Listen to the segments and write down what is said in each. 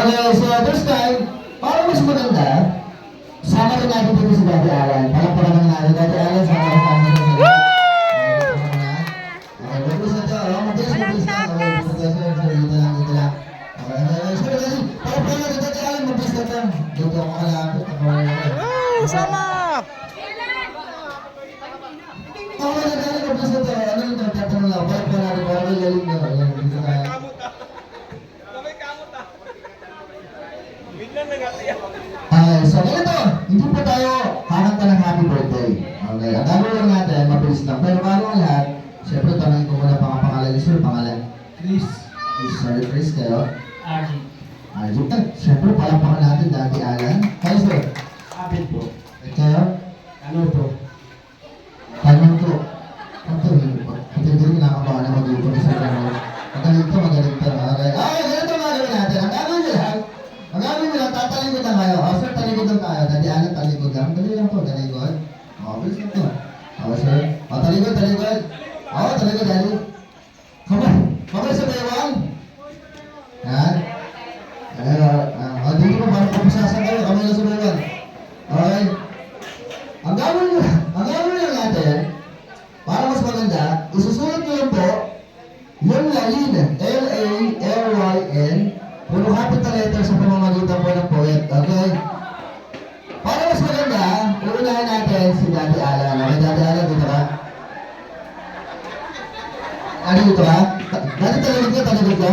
Okay, so this time, para mas maganda, sama rin natin dito si Daddy Alan. Palakpakan naman natin. Daddy Alan, sama rin natin dito sa Okay, mabilis na to. Oh, mabilis, mabilis na. Okay, mabilis na. So ganito, hindi pa tayo kakanta ng happy birthday. Okay, ang gagawin lang natin, mabilis lang. Pero bago ang lahat, syempre tanongin ko muna pang pangalan ni Sir, pangalan. Chris, Chris, sorry Chris, kayo. RG, Arjo, tatalikod lang kayo. Oh, sir, talikod lang tayo. Dati Alan, talikod lang. Dali lang po, talikod. Oh, bilis lang to. Oh, sir. Oh, talikod, talikod. Oh, talikod, dali. Kamay, kamay sa baywang. Yan. Ay, ah, ah, dito po, parang papasasan kayo. Kamay lang sa baywang. Okay. Ang gagawin nyo, ang gagawin nyo natin, para mas maganda, isusulat nyo po yung lalin, L-A-L-Y-N, puro capital letter sa pamamagitan po okay? Para mas maganda, uunahin natin si Daddy Alan. Okay, Daddy Alan, dito ka? Ano dito ka? Dati taligid ka, taligid ka?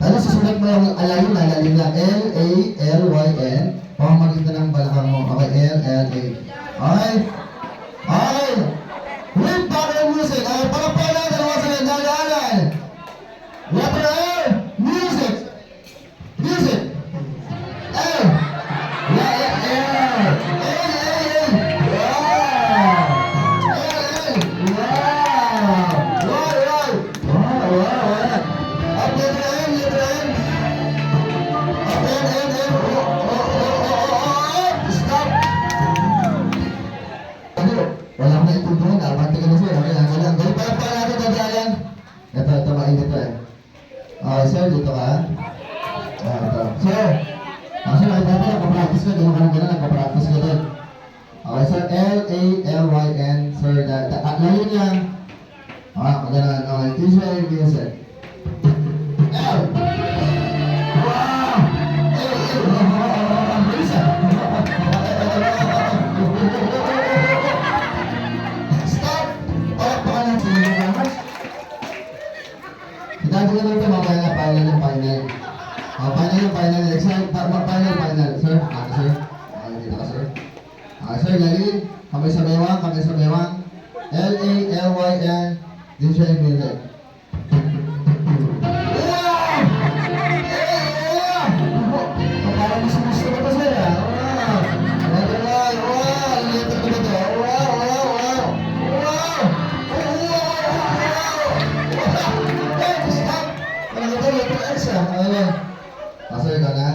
Tapos susulat mo yung alayin na lalin na L-A-L-Y-N, pamamagitan ng balakang mo. Okay, L-L-A. Okay! Sir, dito ka. Ah, ito. Ah, sir, nakita ko, nagpa-practice ka. Ganun ka na ganun, nagpa-practice ka din. Okay, sir, L-A-L-Y-N, sir, da, da, at layo niya. Ah, magalan. Okay, teacher, music. L. yung final. Exam, pa- pa- final, final. Sir, ano sir? Okay, dito ka sir. Ah, sir, lagi. Kamay sa bewang, kamay sa bewang. L-A-L-Y-N. Din siya yung music.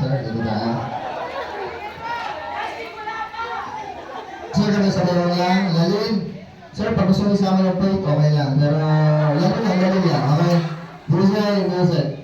Sir, ikaw na. Sir, na. Sir, kami sa bawang lang. Lalin. Sir, pag gusto mo isama ng plate, okay lang. Pero, lalin lang, lalin lang. Okay? Music, music. Grabe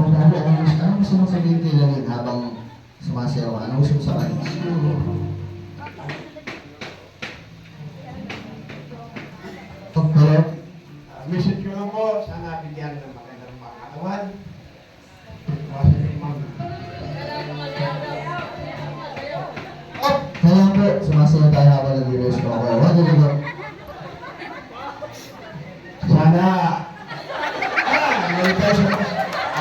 ako ano, ano, ano gusto mong sabihin kay Lalin habang sumasayaw ka? Ano gusto mo sa kanya? Pagpalat? Ko lang sana bigyan ng magandang pangatawan. Kasi mag... Kaya po, sumasayaw tayo habang nag-rest ko ako. Ano Sana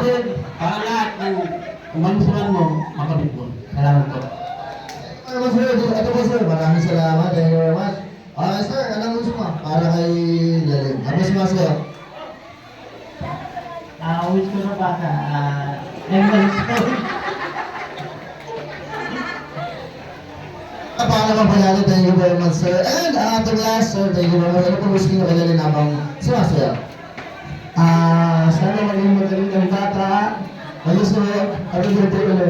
din, para lahat ng kumansuran mo, makabit mo. Salamat po. Ano ba sir, ito po sir, maraming salamat, thank you very much. Ah, sir, anong gusto mo? Para kay Larry. Habang sumasayaw. Ah, wish ko na baka, ah. Ah, Paano ka pala Thank you very much, sir. And ang ating last, sir, thank you very much. Ano po gusto niyo kay Larry habang sumasayaw? ಸಂಘದಲ್ಲಿ ಮತ್ತು ತಾತ ವಯಸ್ಸು ಅಭಿವೃದ್ಧಿಗಳು